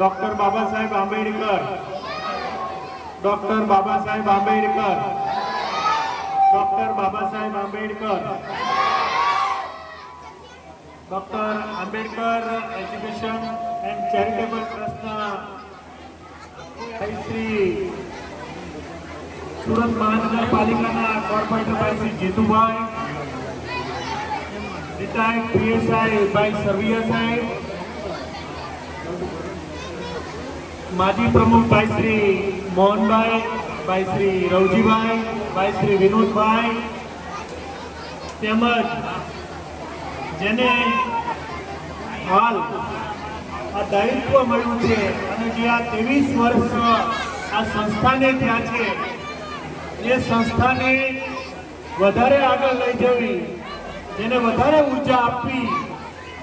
Doctor Baba Saheb Ambedkar. Doctor Baba સાહેબ Ambedkar. Doctor Baba Saheb Ambedkar. Doctor Ambedkar education and charitable ટ્રસ્ટના શ્રી સુરત મહાનગરપાલિકાના corporator Shri Jitubhai, retired PSI ભાઈ સરવૈયા સાહેબ માજી પ્રમુખ ભાઈ શ્રી મોહનભાઈ, ભાઈ શ્રી રવજીભાઈ, ભાઈ શ્રી વિનોદભાઈ તેમજ જેને હાલ આ દાયિત્વ મળ્યું છે અને જે આ ત્રેવીસ વર્ષ આ સંસ્થાને ત્યાં છે, એ સંસ્થાને વધારે આગળ લઈ જવી, જેને વધારે ઊર્જા આપવી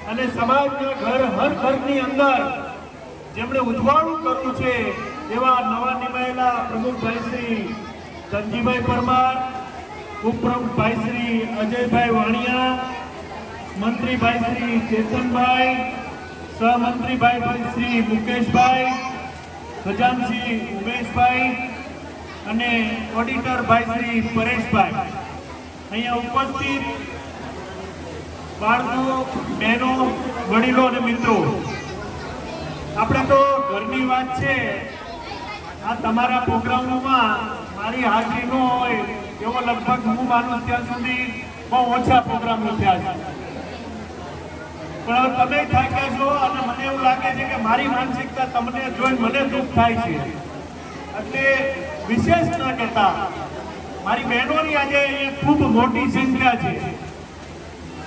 અને સમાજના ઘર હર ઘરની અંદર જેમણે ઉજવાળું કર્યું છે એવા નવા નિમાયેલા પ્રમુખભાઈ શ્રી ધનજીભાઈ પરમાર ઉપપ્રમુખભાઈ શ્રી અજયભાઈ વાણિયા, મંત્રીભાઈ શ્રી ચેતનભાઈ, સહમંત્રીભાઈ શ્રી મુકેશભાઈ, ખજાનસિંહ ઉમેશભાઈ અને ઓડિટર ભાઈ શ્રી પરેશભાઈ. અહીંયા ઉપસ્થિત બાળકો, બહેનો, વડીલો અને મિત્રો આપણે તો ઘરની વાત છે. આ તમારા પ્રોગ્રામોમાં મારી હાજરી ન હોય એવો લગભગ હું માનું ત્યાં સુધી બહુ ઓછા પ્રોગ્રામો થયા છે. પણ તમે થાક્યા છો અને મને એવું લાગે છે કે મારી માનસિકતા તમને જોઈને મને દુઃખ થાય છે. એટલે વિશેષ ન કહેતા, મારી બહેનોની આજે ખૂબ મોટી સંખ્યા છે.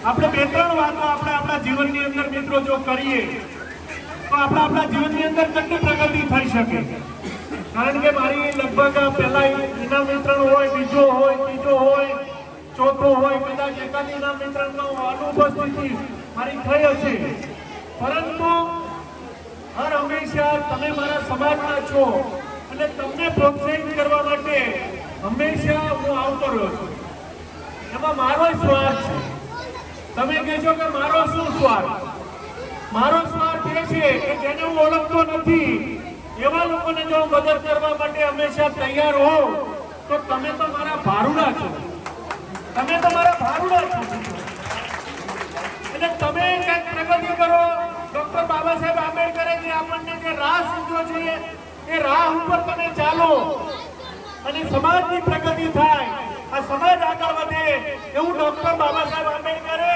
આપણે બે ત્રણ વાતો આપણે આપણા જીવનની અંદર મિત્રો જો કરીએ તો આપણા આપણા જીવનની અંદર કેટલી પ્રગતિ થઈ શકે? કારણ કે મારી લગભગ પહેલા ઇનામ વિતરણ હોય, બીજો હોય, ત્રીજો હોય, ચોથો હોય, કદાચ એકાદ ઇનામ વિતરણનો અનુપસ્થિતિ મારી થઈ હશે. પરંતુ હર હંમેશા તમે મારા સમાજના છો અને તમને પ્રોત્સાહિત કરવા માટે હંમેશા હું આવતો રહ્યો છું. એમાં મારો સ્વાર્થ છે. તમે કહેશો કે મારો શું સ્વાર્થ? મારો સ્વાર્થ એ છે કે જેને હું ઓળખતો નથી, એવા લોકોને જો મદદ કરવા માટે હંમેશા તૈયાર હો તો તમે તો મારા ભારુડા છો. તમે તો મારા ભારુડા છો. એટલે તમે કંઈક પ્રગતિ કરો. ડોક્ટર બાબા સાહેબ આંબેડકરે જે આપણને જે રાહ સૂચવ્યો છે, એ રાહ ઉપર તમે ચાલો. અને સમાજની પ્રગતિ થાય. આ સમાજ આગળ વધે. એવું ડોક્ટર બાબા સાહેબ આંબેડકરે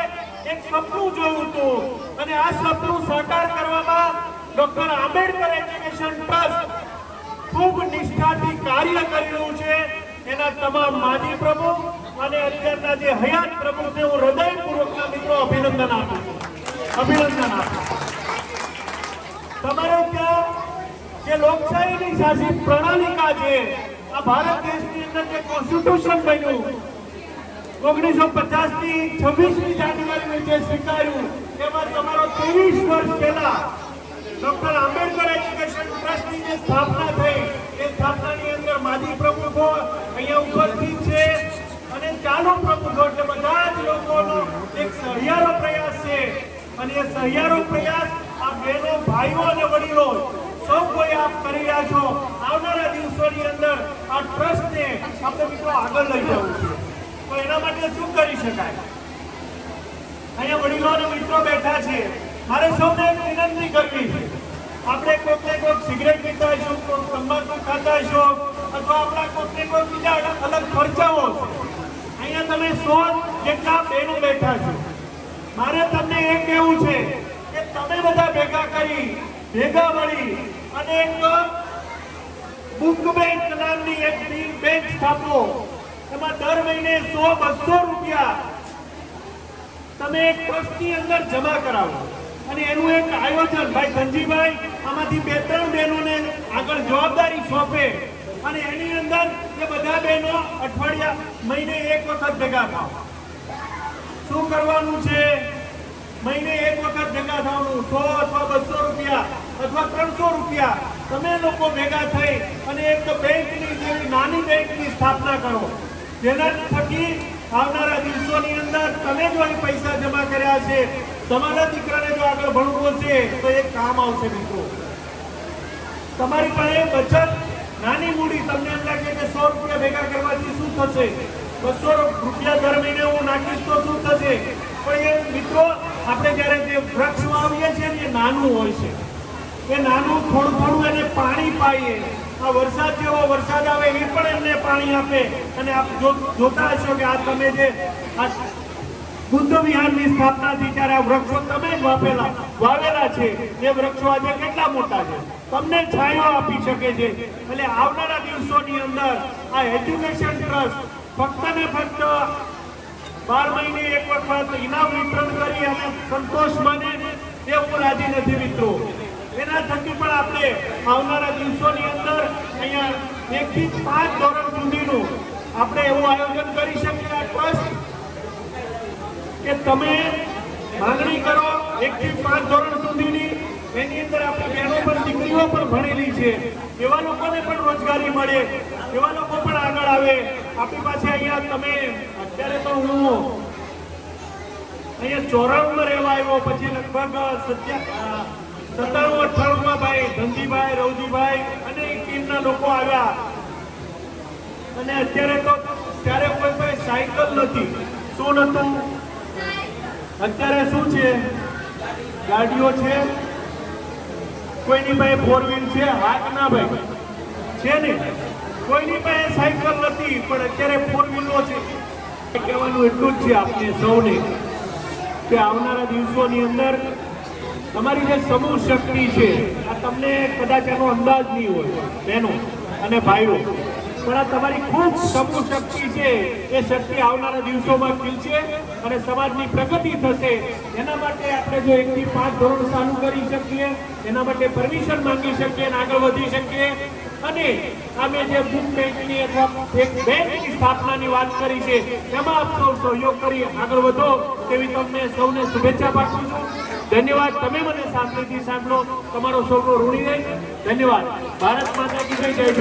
એક સપનું જોયું હતું. અને આ સપનું સાકાર કરવામાં ડોક્ટર આંબેડકર એજ્યુકેશન ટ્રસ્ટ ખૂબ નિષ્ઠાથી કાર્ય કરી રહ્યું છે. એના તમામ માજી પ્રમુખ અને અત્યારના જે હયાત પ્રમુખને હું હૃદયપૂર્વકના મિત્રો અભિનંદન આપું છું. અભિનંદન આપું તમારે ત્યાં જે લોકશાહીની શાસિત પ્રણાલિકા છે, આ ભારત દેશની અંદર જે કોન્સ્ટિટ્યુશન બન્યું ઓગણીસો પચાસની છવ્વીસમી જાન્યુઆરીને જે સ્વીકાર્યું. એમાં તમારો ત્રેવીસ વર્ષ પહેલા ડોક્ટર આંબેડકર એજ્યુકેશન ટ્રસ્ટની જે સ્થાપના થઈ, એ સ્થાપનાની અંદર માજી પ્રમુખો અહીંયા ઉપસ્થિત છે. અને ચાલુ પ્રમુખો એટલે બધા જ લોકોનો એક સહિયારો પ્રયાસ છે. અને એ સહિયારો પ્રયાસ આ બહેનો ભાઈઓ અને વડીલો સૌ કોઈ આપ કરી રહ્યા છો. આવનારા દિવસોની અંદર આ ટ્રસ્ટને આપણે મિત્રો આગળ લઈ જવું છે. તો એના માટે શું કરી શકાય? અહીંયા વડીલો અને મિત્રો બેઠા છે. મારે સૌને વિનંતી કરવી છે. આપણે કોકને કોક સિગરેટ પીતા હશું કોક તંબાકુ ખાતા હશો અથવા આપણા કોકને કોક બીજા અલગ ખર્ચાઓ છે. અહીંયા તમે સો જેટલા બહેનો બેઠા છો. મારે તમને એ કહેવું છે કે તમે બધા ભેગા કરી, ભેગા મળી અને એક બુક બેંક નામની એક બેંક સ્થાપો. એમાં દર મહિને સો, બસો રૂપિયા તમે એક ટ્રસ્ટની અંદર જમા કરાવો. અને એનું એક આયોજન, ભાઈ ધનજીભાઈ, આમાંથી બે, ત્રણ બહેનોને આગળ જવાબદારી સોંપે. અને એની અંદર એ બધા બહેનો અઠવાડિયા, મહિને એક વખત ભેગા થાવ શું કરવાનું છે? મહિને એક વખત ભેગા થવાનું. સો અથવા બસો રૂપિયા અથવા ત્રણસો રૂપિયા. તમે લોકો ભેગા થઈ અને એક બેંકની જેવી નાની બેંકની સ્થાપના કરો. જેના થકી આવનારા દિવસોની અંદર તમે જો અહીં પૈસા જમા કર્યા છે, તમારા દીકરાને જો આગળ ભણવું છે, તો એ કામ આવશે મિત્રો. તમારી પાસે બચત નાની મૂડી તમને એમ લાગે કે સો રૂપિયા ભેગા કરવાથી શું થશે? બસો રૂપિયા દર મહિને હું નાખીશ તો શું થશે? પણ એ મિત્રો, આપણે જ્યારે જે વૃક્ષ વાવીએ છીએ એ નાનું હોય છે. એ નાનું થોડું થોડું એને પાણી પાઈએ. આ વરસાદ જેવો વરસાદ આવે એ પણ એમને પાણી આપે. અને આપ જોતા હશો કે આ તમે જે આ બુદ્ધ વિહારની સ્થાપનાથી જ્યારે આ વૃક્ષો તમે જ વાવેલા વાવેલા છે. એ વૃક્ષો આજે કેટલા મોટા છે? તમને છાંયો આપી શકે છે. એટલે આવનારા દિવસોની અંદર આ એજ્યુકેશન ટ્રસ્ટ ફક્ત ને ફક્ત બાર મહિને એક વખત ઇનામ વિતરણ કરી અને સંતોષ બને એ હું રાજી નથી મિત્રો. એના થકી પણ આપણે આવનારા દિવસોની અંદર અહીંયા એક થી પાંચ ધોરણ સુધીનું આપણે એવું આયોજન કરી શકીએ આ ટ્રસ્ટ. કે તમે માંગણી કરો એક થી પાંચ ધોરણ સુધીની, એની અંદર આપણે બહેનો પણ, દીકરીઓ પણ ભણેલી છે. એવા લોકોને પણ રોજગારી મળે, એવા લોકો પણ આગળ આવે. આપણી પાસે અહીંયા તમે, અત્યારે તો હું અહીંયા ચોરાણુંમાં રહેવા આવ્યો, પછી લગભગ સત્યા સત્તાણું માં ભાઈ ધનજીભાઈ, રવજીભાઈ અને ટીમના લોકો આવ્યા. અને અત્યારે તો ત્યારે કોઈ ભાઈ સાયકલ નથી. શું નતું? અત્યારે શું છે? ગાડીઓ છે. કોઈની પાસે ફોર વ્હીલ છે? હાથ ના ભાઈ. છે ને? કોઈની પાસે સાયકલ નથી, પણ અત્યારે ફોર વ્હીલો છે. કહેવાનું એટલું જ છે આપને સૌને કે આવનારા દિવસોની અંદર તમારી જે સમૂહ શક્તિ છે, આ તમને કદાચ એનો અંદાજ નહીં હોય બહેનો અને ભાઈઓ. પણ આ તમારી ખૂબ સમૂહ શક્તિ છે, એ શક્તિ આવનારા દિવસોમાં ખીલશે અને સમાજની પ્રગતિ થશે. એના માટે આપણે જો એકથી પાંચ ધોરણ ચાલુ કરી શકીએ, એના માટે પરમિશન માંગી શકીએ અને આગળ વધી શકીએ. અને અમે જે બુક બેંકની અથવા એક બેંકની સ્થાપનાની વાત કરી છે એમાં આપ સૌ સહયોગ કરી આગળ વધો, તેવી તમને સૌને શુભેચ્છા પાઠવું છું. ધન્યવાદ. તમે મને શાંતિથી સાંભળો. તમારો છોકરો ઋણી રહી ધન્યવાદ. ભારત માતા કી જય જય